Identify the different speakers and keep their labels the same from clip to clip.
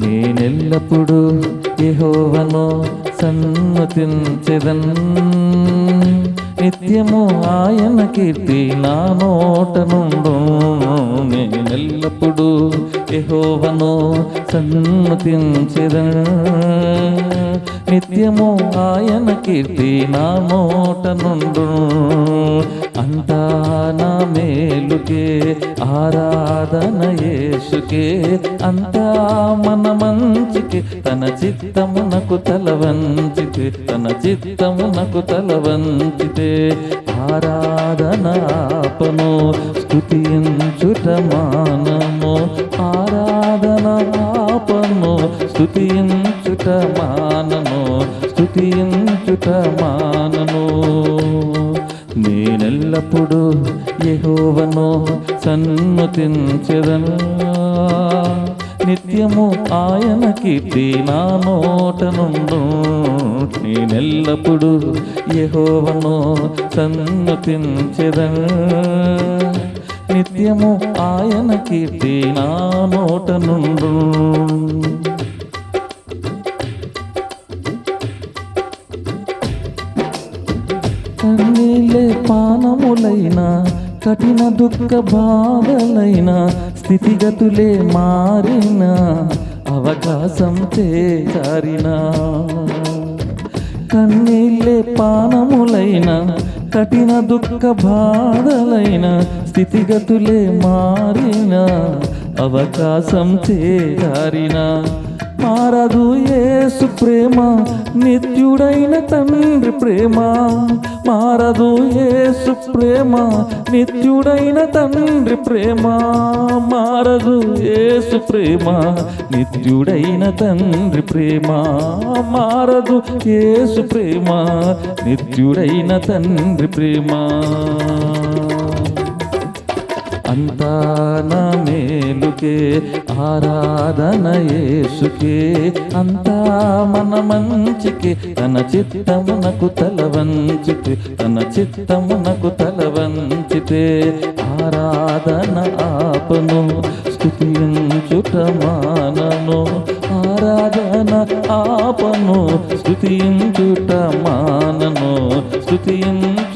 Speaker 1: నేనెల్లప్పుడు యెహోవను సన్మతించెదన్ నిత్యము ఆయన కీర్తి నా నోట నుండు నేనెల్లప్పుడు యెహోవను సన్మతించెదన్ నిత్యము ఆయన కీర్తి నా నోట నుండు అంతా నా మేలుకే ఆరాధన యేసుకే అంతా మన మంచికి తన చిత్తమునకు తల వంచితే తన చిత్తమునకు తల వంచితే ఆరాధనాపను స్థుతించుట మానము ఆరాధన ఆపను స్థుతించుట మానము స్థుతించుట మానను. నేనెల్లప్పుడు యెహోవను సన్మతించెదను నిత్యము ఆయన కీర్తి నా నోటనుండు నేనెల్లప్పుడు యెహోవను సన్మతించెదను నిత్యము ఆయన కీర్తి నా నోటనుండు బాధలైనా కఠిన దుఃఖ బాధలైన స్థితిగతులే మారిన అవకాశం చేరిన కన్నీళ్ళే పానములైన కఠిన దుఃఖ బాధలైన స్థితిగతులే మారిన అవకాశం చేరిన మారదు ఏసు ప్రేమ నిత్యుడైన తండ్రి ప్రేమ. మారదు ఏసు ప్రేమ నిత్యుడైన తండ్రి ప్రేమ. మారదు ఏసు ప్రేమ నిత్యుడైన తండ్రి ప్రేమ. మారదు ఏసు ప్రేమ నిత్యుడైన తండ్రి ప్రేమ. అంతా మేలుకే ఆరాధన యేసుకే. అంతా మన మంచికి తన చిత్తమునకు తలవంచితే తన చిత్తమునకు తలవంచితే. ఆరాధన ఆపను స్థుతించుట మానను. ఆరాధన ఆపను స్థుతించుట మానను స్థుతించు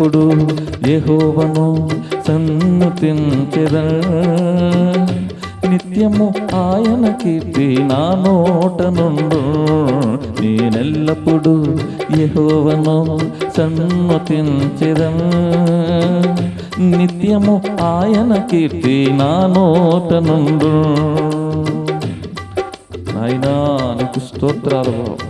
Speaker 1: నేనెల్లప్పుడు యహోవను సన్నుతించెద నిత్యము ఆయన కీర్తి నా నోట నుండు. నేనెల్లప్పుడు యహోవను సన్నుతించెద నిత్యము ఆయన కీర్తి నా నోట నుండు. నాయనా నీకు స్తోత్రాలు. బాబు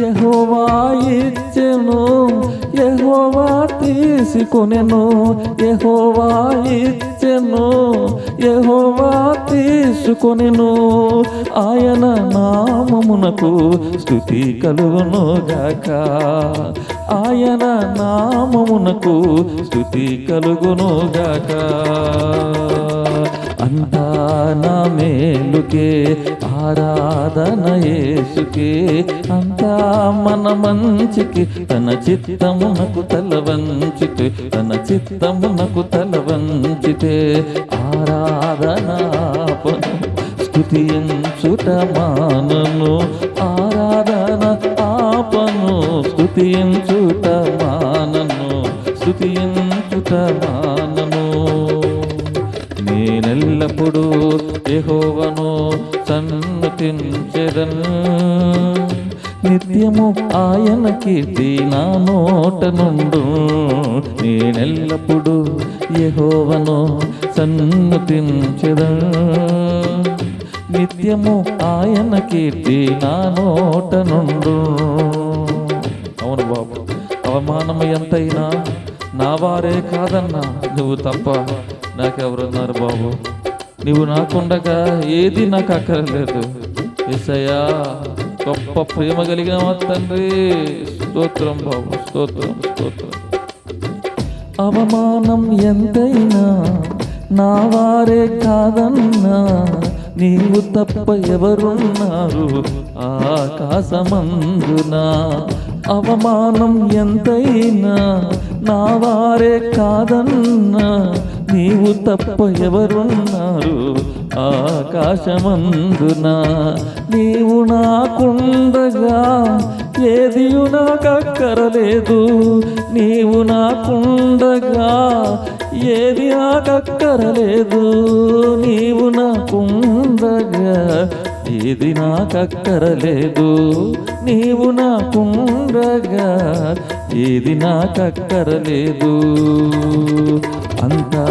Speaker 1: యహోవా ఇచ్చెను యహోవా తీసుకొనెను యహోవా ఇచ్చెను యహోవా తీసుకొనెను. ఆయన నామమునకు స్థుతి కలుగును గాక. ఆయన నామమునకు స్థుతి కలుగును గాక. అంతా నా మేలుకే ఆరాధన యేసుకే. అంతా మన మంచికి తన చిత్తమునకు తల వంచితే తన చిత్తమునకు తల వంచితే ఆరాధన స్థుతించుట మానను. ఆరాధన ఆపను స్థుతించుట మానను స్థుతించుట మానను. నేనెల్లప్పుడూ యెహోవను సన్నుతించెదన్. నిత్యము ఆయన కీర్తి నా నోట నుండు నేనెల్లప్పుడూ యెహోవను సన్నుతించెదన్. నిత్యము ఆయన కీర్తి నా నోట నుండు అవును బాబు అవమానము ఎంతైనా నా వారే కాదన్నా నువ్వు తప్ప నాకెవరున్నారు బాబు? నువ్వు నాకుండగా ఏది నాకు అక్కర్లేదు. ఎసయ్యా గొప్ప ప్రేమ కలిగిన తండ్రి. స్తోత్రం బాబు స్తోత్రం స్తోత్రం. అవమానం ఎంతైనా నా వారే కాదన్నా. నీవు తప్ప ఎవరున్నారు ఆకాశమందున. అవమానం ఎంతైనా నా వారే కాదన్నా నీవు తప్ప ఎవరున్నారు? ఆకాశమందున నీవు నాకుండగా ఏదియు నాకక్కరలేదు. నీవు నాకుండగా ఏది నాకక్కరలేదు. నీవు నాకుండగా ఏది నాకక్కరలేదు. నీవు నాకుండగా ఏది నాకక్కరలేదు. అంతా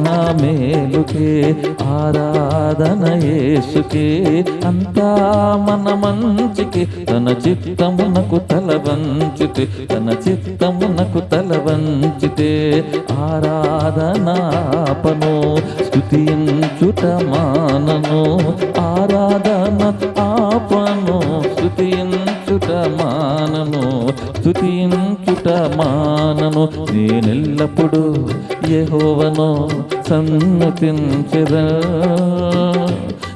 Speaker 1: నా మేలుకే ఆరాధన యేసుకే. అంతా మన మంచికి తన చిత్తమునకు తల వంచితే తన చిత్తమునకు తల వంచితే. ఆరాధనాపను స్థుతించుట మానను. ఆరాధన మానను స్థుతించుట మానను నేనెల్లప్పుడు యహోవను సన్నతించెద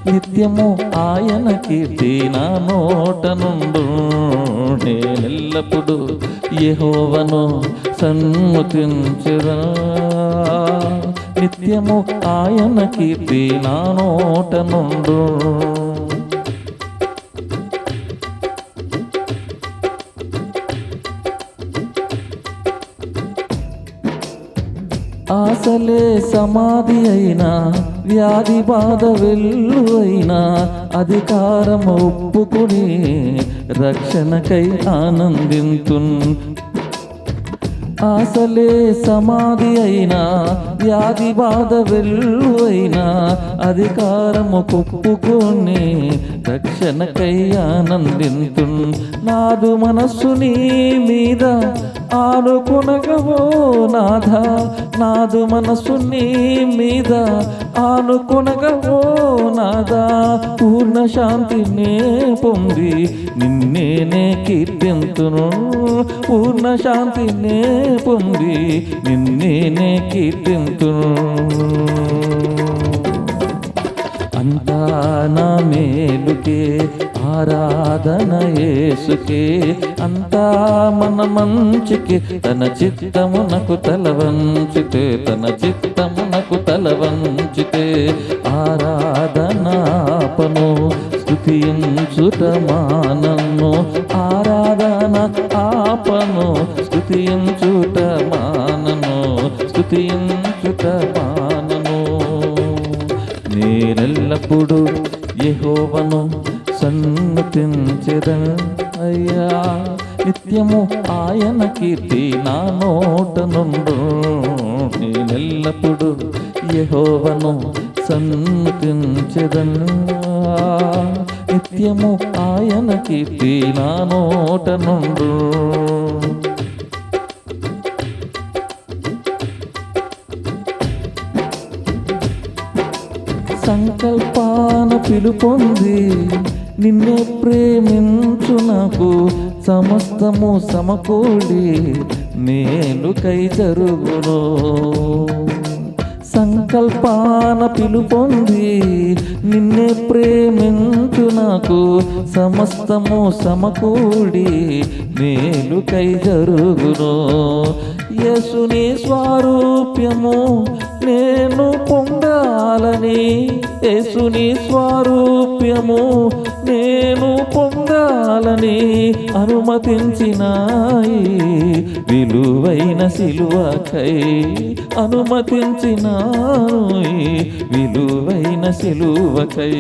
Speaker 1: నిత్యము ఆయన కీర్తి నా నోట నుండు నేనెల్లప్పుడు యహోవను సన్ముతించెదా నిత్యము ఆయన కీర్తి నా నోట నుండు ఆశలే సమాధి అయినా వ్యాధి బాధ వెళ్ళు అయినా అధికారం ఒప్పుకుని రక్షణకై ఆనందింతున్. ఆశలే సమాధి అయినా వ్యాధి బాధ వెళ్ళు అయినా అధికారము కుప్పుకొని రక్షణకై ఆనందింతు నాదు మనస్సు నీ మీద ఆనుకునగవో నాథ. నాదు మనస్సు నీ మీద ఆనుకునగవో నాదా పూర్ణ శాంతినే పొంది నిన్నేనే కీర్తింతును. పూర్ణ శాంతినే పొంది నిన్నేనే కీర్తింతును. మేలుకే ఆరాధన యేసుకే. అంతా మన మంచికి తన చిత్తమునకు తల వంచితే తన చిత్తమునకు తల వంచితే ఆరాధనాపను స్తుతించుట మానను. ఆరాధన ఆపను స్తుతించుట మానను స్తుతించుట మానను. నేనెల్లప్పుడు యహోవను సన్నతించెదన్. అయ్యా నిత్యము ఆయన కీర్తి నా నోట నుండు నేనెల్లప్పుడు యహోవను సన్నతించెదన్. నిత్యము ఆయన కీర్తి నా నోట నుండు సంకల్పాన పిలుపొంది నిన్నే ప్రేమించు నాకు సమస్తము సమకూడి మేలుకై జరుగును. సంకల్పాన పిలుపొంది నిన్నే ప్రేమించు నాకు సమస్తము సమకూడి మేలుకై జరుగును. యేసుని స్వారూప్యము నేను పొందాలని. యేసుని స్వారూప్యము నేను పొందాలని అనుమతించినాయి విలువైన సిలువకై అనుమతించినాయి విలువైన సిలువకై.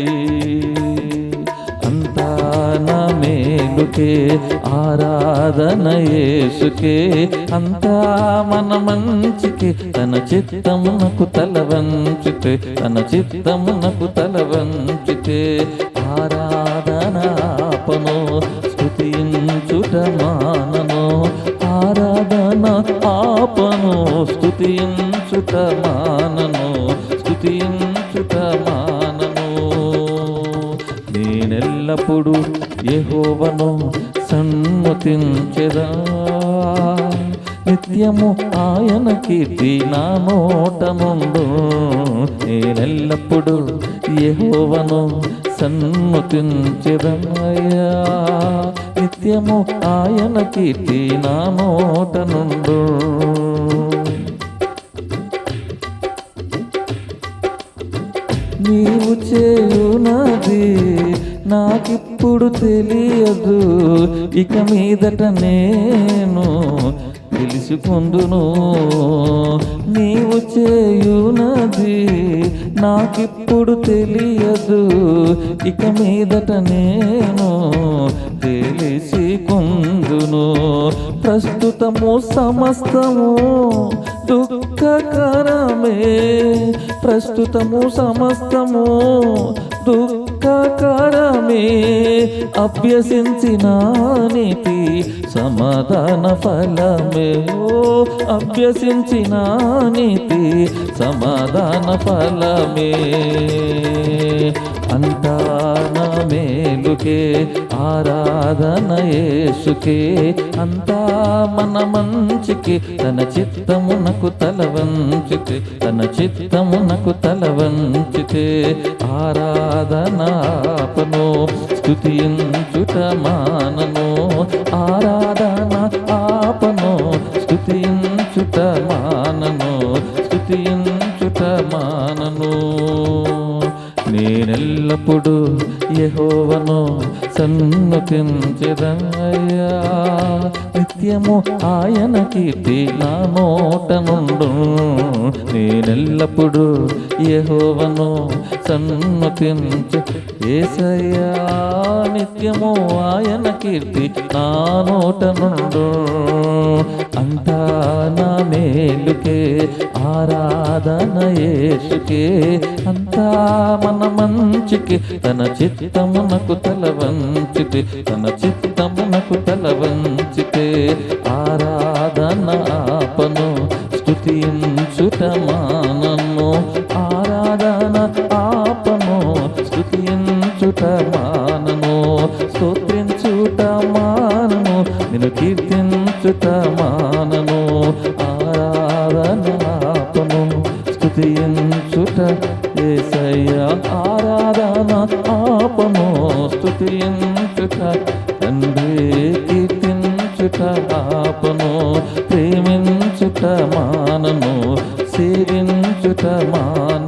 Speaker 1: ఆరాధన మేలుకే ఆరాధన యేసుకే. అంతా మన మంచికి తన చిత్తమునకు తల వంచితే తన చిత్తమునకు తల వంచితే ఆరాధనాపను స్థుతించుట మానను. ఆరాధన ఆపను స్థుతించుట మానను స్థుతించుట మానను. నేనెల్లప్పుడూ యహోవను సన్మతించెదా నిత్యము ఆయన కీర్తి నా నోట నుండు నేనెల్లప్పుడు యహోవను సన్మతించెదమయ్యా నిత్యము ఆయన కీర్తి నా నోట నుండు నీవు చే నాకిప్పుడు తెలియదు. ఇక మీదట నేను తెలుసుకుందును. నీవు చేయునది నాకిప్పుడు తెలియదు. ఇక మీదట నేను తెలిసికుందును. ప్రస్తుతము సమస్తము దుఃఖకరమే. ప్రస్తుతము సమస్తము దుఃఖకరమే అభ్యసించిన నీతి సమాధాన ఫలమే. ఓ అభ్యసించిన నీతి సమాధాన ఫలమే. అంతా నా మేలుకే ఆరాధన యేసుకే అంతా మన మంచికి తన చిత్తమునకు తల వంచితే తన చిత్తమునకు తల వంచితే ఆరాధనాపను స్థుతించుట మానను. ఆరాధన ఆపను స్థుతించుట మానను స్థుతించుట మానను. నేనెల్లప్పుడూ యహోవను సన్నుతించెదయ్యా. నిత్యము ఆయన కీర్తి నా నోట నుండు నేనెల్లప్పుడూ యహోవను సన్నుతించు ఏసయ్యా నిత్యము ఆయన కీర్తి నా నోట నుండు అంతా నా మేలుకే ఆరాధన యేసుకే. అంతా మన మంచికి తన చిత్తమునకు తల వంచితే తన చిత్తమునకు తల వంచితే. ఆరాధన ఆపను స్తుతించుట మానను ఆరాధన ఆపను స్తుతించుట మానను స్తోత్రించుట మానను నేను కీర్తించుట మానను ఆరాధన ఆపను స్తుతించుట ఏసయ్య. ఆరాధన ఆపను స్తుతించుట కీర్తించుట ఆపను ప్రేమించుట మానను సేవించుట మాన